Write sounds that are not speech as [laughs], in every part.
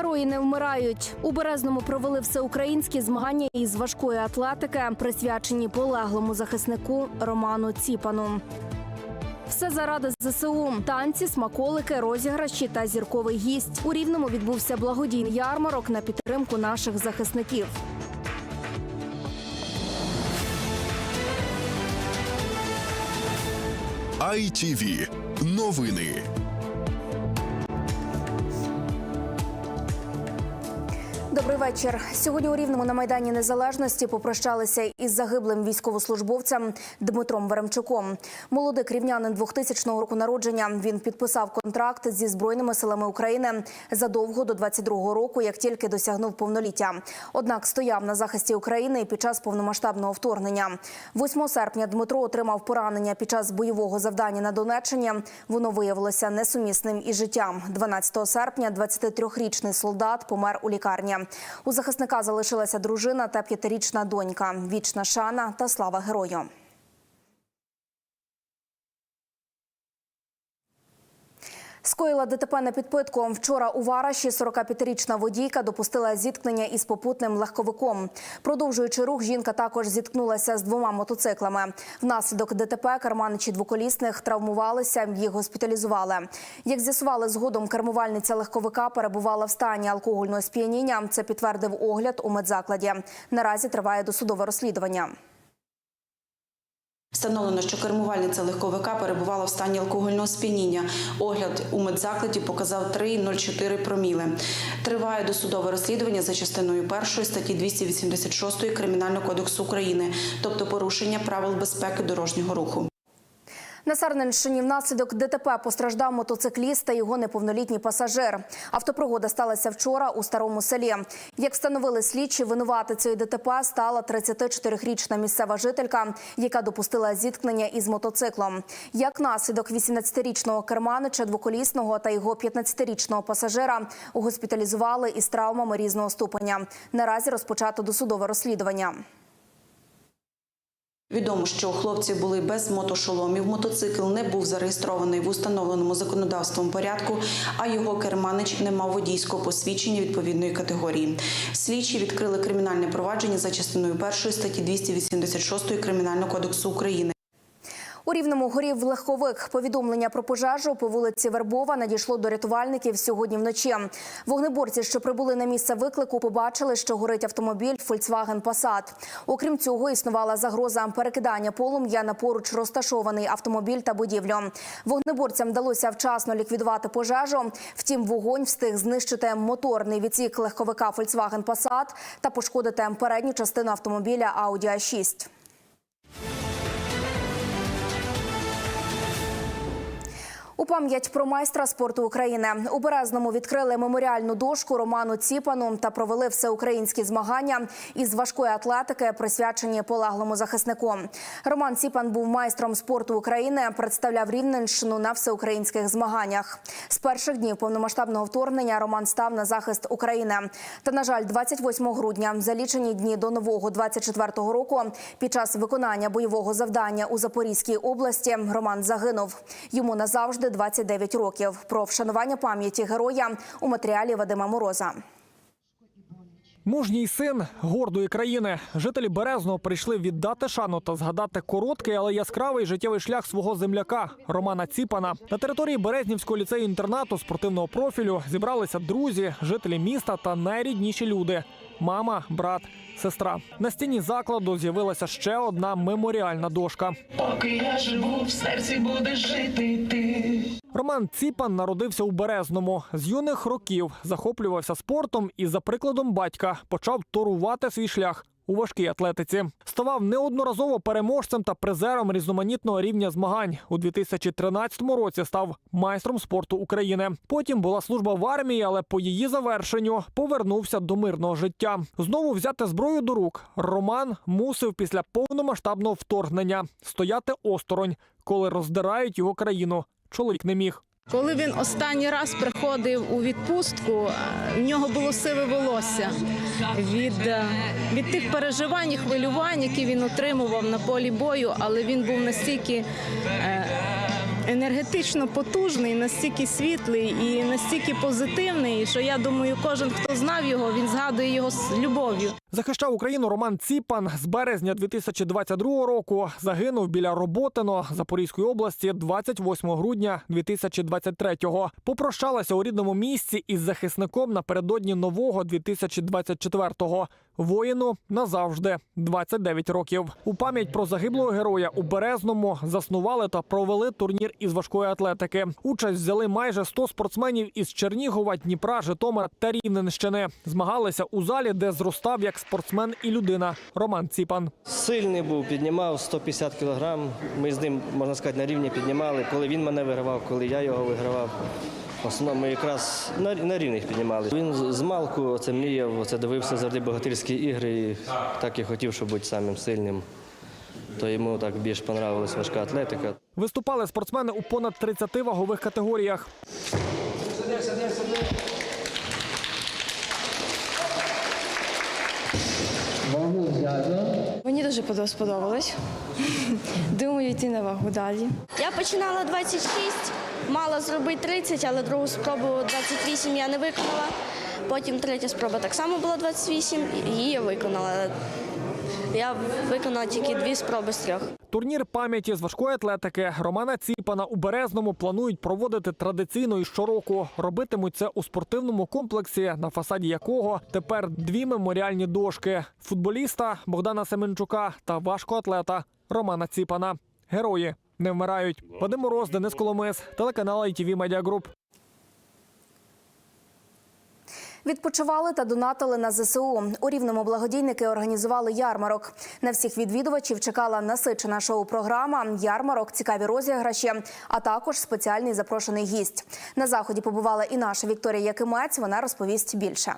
Герої не вмирають. У Березному провели всеукраїнські змагання із важкої атлетики, присвячені полеглому захиснику Роману Ціпану. Все заради ЗСУ. Танці, смаколики, розіграші та зірковий гість. У Рівному відбувся благодійний ярмарок на підтримку наших захисників. ITV. Новини. Добрий вечір. Сьогодні у Рівному на майдані Незалежності попрощалися із загиблим військовослужбовцем Дмитром Веремчуком. Молодик рівнянин 2000 року народження. Він підписав контракт зі збройними силами України задовго до 22-го року, як тільки досягнув повноліття. Однак стояв на захисті України під час повномасштабного вторгнення. 8 серпня Дмитро отримав поранення під час бойового завдання на Донеччині. Воно виявилося несумісним із життям. 12 серпня 23-річний солдат помер у лікарні. У захисника залишилася дружина та п'ятирічна донька. Вічна шана та слава герою. Скоїла ДТП на підпитку. Вчора у Вараші 45-річна водійка допустила зіткнення із попутним легковиком. Продовжуючи рух, жінка також зіткнулася з двома мотоциклами. Внаслідок ДТП керманичі двоколісних травмувалися, їх госпіталізували. Як з'ясували згодом, кермувальниця легковика перебувала в стані алкогольного сп'яніння. Це підтвердив огляд у медзакладі. Наразі триває досудове розслідування. Встановлено, що кермувальниця легковика перебувала в стані алкогольного сп'яніння. Огляд у медзакладі показав 3,04 проміли. Триває досудове розслідування за частиною першої статті 286 Кримінального кодексу України, тобто порушення правил безпеки дорожнього руху. На Сарненщині внаслідок ДТП постраждав мотоцикліст та його неповнолітній пасажир. Автопригода сталася вчора у старому селі. Як встановили слідчі, винуватицею ДТП стала 34-річна місцева жителька, яка допустила зіткнення із мотоциклом. Як наслідок 18-річного керманича двоколісного та його 15-річного пасажира госпіталізували із травмами різного ступеня. Наразі розпочато досудове розслідування. Відомо, що хлопці були без мотошоломів. Мотоцикл не був зареєстрований в установленому законодавством порядку, а його керманич не мав водійського посвідчення відповідної категорії. Слідчі відкрили кримінальне провадження за частиною першої статті 286 Кримінального кодексу України. У рівному горів легковик. Повідомлення про пожежу по вулиці Вербова надійшло до рятувальників сьогодні вночі. Вогнеборці, що прибули на місце виклику, побачили, що горить автомобіль Volkswagen Passat. Окрім цього, існувала загроза перекидання полум'я на поруч розташований автомобіль та будівлю. Вогнеборцям вдалося вчасно ліквідувати пожежу. Втім, вогонь встиг знищити моторний відсік легковика Volkswagen Passat та пошкодити передню частину автомобіля Audi A6. У пам'ять про майстра спорту України у Березному відкрили меморіальну дошку Роману Ціпану та провели всеукраїнські змагання із важкої атлетики, присвячені полеглому захиснику. Роман Ціпан був майстром спорту України, представляв Рівненщину на всеукраїнських змаганнях. З перших днів повномасштабного вторгнення Роман став на захист України. Та на жаль, 28 грудня, за лічені дні до нового 24-го року, під час виконання бойового завдання у Запорізькій області Роман загинув. Йому назавжди 29 років. Про вшанування пам'яті героя у матеріалі Вадима Мороза. Мужній син гордої країни. Жителі Березного прийшли віддати шану та згадати короткий, але яскравий життєвий шлях свого земляка Романа Ціпана. На території Березнівського ліцею інтернату спортивного профілю зібралися друзі, жителі міста та найрідніші люди мама, брат, сестра. На стіні закладу з'явилася ще одна меморіальна дошка. Поки я живу, в серці буде жити ти. Роман Ціпан народився у Березному. З юних років захоплювався спортом і, за прикладом батька, почав торувати свій шлях у важкій атлетиці. Ставав неодноразово переможцем та призером різноманітного рівня змагань. У 2013 році став майстром спорту України. Потім була служба в армії, але по її завершенню повернувся до мирного життя. Знову взяти зброю до рук. Роман мусив після повномасштабного вторгнення стояти осторонь, коли роздирають його країну. Чоловік не міг. Коли він останній раз приходив у відпустку, в нього було сиве волосся від, е, від тих переживань і хвилювань, які він отримував на полі бою, але він був настільки е, енергетично потужний, настільки світлий і настільки позитивний, що я думаю, кожен, хто знав його, він згадує його з любов'ю. Захищав Україну Роман Ціпан з березня 2022 року. Загинув біля Роботино Запорізької області 28 грудня 2023-го. Попрощалася у рідному місці із захисником напередодні нового 2024-го. Воїну назавжди 29 років. У пам'ять про загиблого героя у Березному заснували та провели турнір із важкої атлетики. Участь взяли майже 100 спортсменів із Чернігова, Дніпра, Житомира та Рівненщини. Змагалися у залі, де зростав як спортсмен і людина Роман Ціпан. Сильний був, піднімав 150 кілограм. Ми з ним, можна сказати, на рівні піднімали. Коли він мене вигравав, коли я його вигравав. В основному ми якраз на, на рівних піднімали. Він з- малку оце мріяв, оце дивився завжди богатирські ігри і так і хотів, щоб бути самим сильним. То йому так більш понравилась важка атлетика. Виступали спортсмени у понад 30 вагових категоріях. Мені дуже сподобалось. [laughs] Думаю, йти на вагу далі. Я починала 26, мала зробити 30, але другу спробу 28 я не виконала. Потім третя спроба так само була 28, і її я виконала. Я виконала тільки дві спроби з трьох. Турнір пам'яті з важкої атлетики Романа Ціпана у Березному планують проводити традиційно і щороку. Робитимуть це у спортивному комплексі, на фасаді якого тепер дві меморіальні дошки футболіста Богдана Семенчука та важкоатлета Романа Ціпана. Герої не вмирають. Вадим Мороз, Денис Коломис, телеканал ITV Media Group. Відпочивали та донатили на ЗСУ. У рівному благодійники організували ярмарок. На всіх відвідувачів чекала насичена шоу-програма, ярмарок, цікаві розіграші, а також спеціальний запрошений гість. На заході побувала і наша Вікторія Якимець. Вона розповість більше.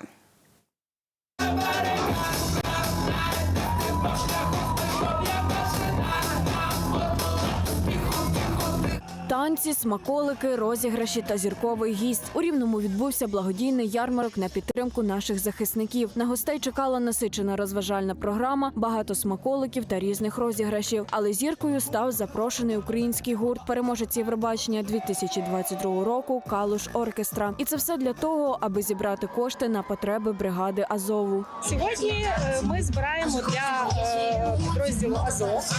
Танці, смаколики, розіграші та зірковий гість. У рівному відбувся благодійний ярмарок на підтримку наших захисників. На гостей чекала насичена розважальна програма, багато смаколиків та різних розіграшів. Але зіркою став запрошений український гурт переможець Євробачення 2022 року Калуш Оркестра. І це все для того, аби зібрати кошти на потреби бригади Азову. Сьогодні е, ми збираємо для е, підрозділу Азов.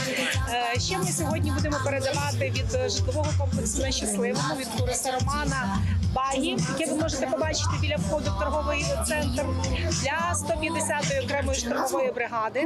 Е, Ще ми сьогодні будемо передавати від житлового комплексу на щасливому від Куриса Романа багі, яке ви можете побачити біля входу в торговий центр для 150-ї окремої штурмової бригади.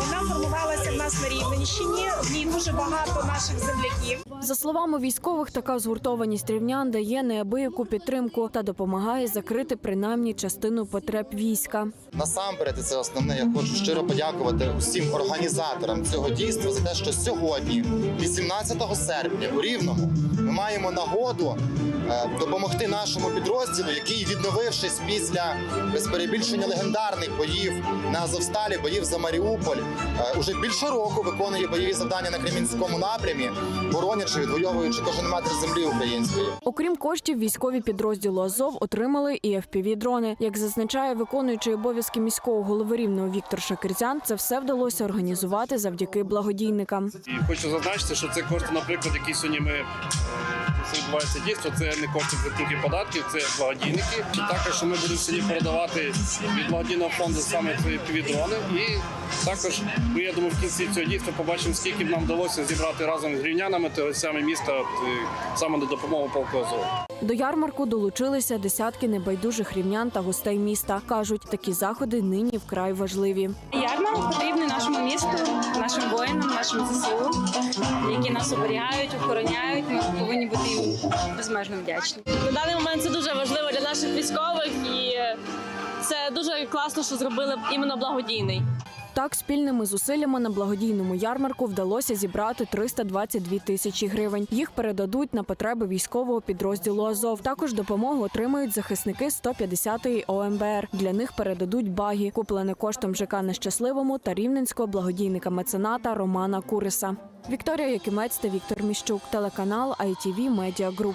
Вона формувалася в нас на Рівненщині. В ній дуже багато наших земляків. За словами військових, така згуртованість рівнян дає неабияку підтримку та допомагає закрити принаймні частину потреб війська. Насамперед, і це основне, я хочу щиро подякувати усім організаторам цього дійства за те, що сьогодні, 18 серпня, у Рівному, ми маємо нагоду е, допомогти нашому підрозділу, який, відновившись після без перебільшення легендарних боїв на Азовсталі, боїв за Маріуполь, е, уже більше року виконує бойові завдання на Кремінському напрямі, боронячи, відвоюючи кожен метр землі української. Окрім коштів, військові підрозділу Азов отримали і fpv дрони. Як зазначає виконуючий обов'язки міського голови рівного Віктор Шакирзян, це все вдалося організувати завдяки благодійникам. І хочу зазначити, що це кошти, наприклад, які сьогодні ми е, це відбувається дійство. Це не кошти платників податків, це благодійники. І також ми будемо сьогодні передавати від благодійного фонду саме ці півдрони. І також ми я думаю, в кінці цього дійства побачимо, скільки б нам вдалося зібрати разом з рівнянами та саме міста е, саме на допомогу полку До ярмарку долучилися десятки небайдужих рівнян та гостей міста. кажуть, такі заходи нині вкрай важливі. Потрібний нашому місту, нашим воїнам, нашим ЗСУ, які нас оберігають, охороняють. Ми повинні бути їм безмежно вдячні. На даний момент це дуже важливо для наших військових, і це дуже класно, що зробили іменно благодійний. Так, спільними зусиллями на благодійному ярмарку вдалося зібрати 322 тисячі гривень. Їх передадуть на потреби військового підрозділу Азов. Також допомогу отримають захисники 150-ї ОМБР. Для них передадуть багі, куплене коштом ЖК Нещасливому та рівненського благодійника мецената Романа Куриса. Вікторія Якимець та Віктор Міщук, телеканал ITV Media Group.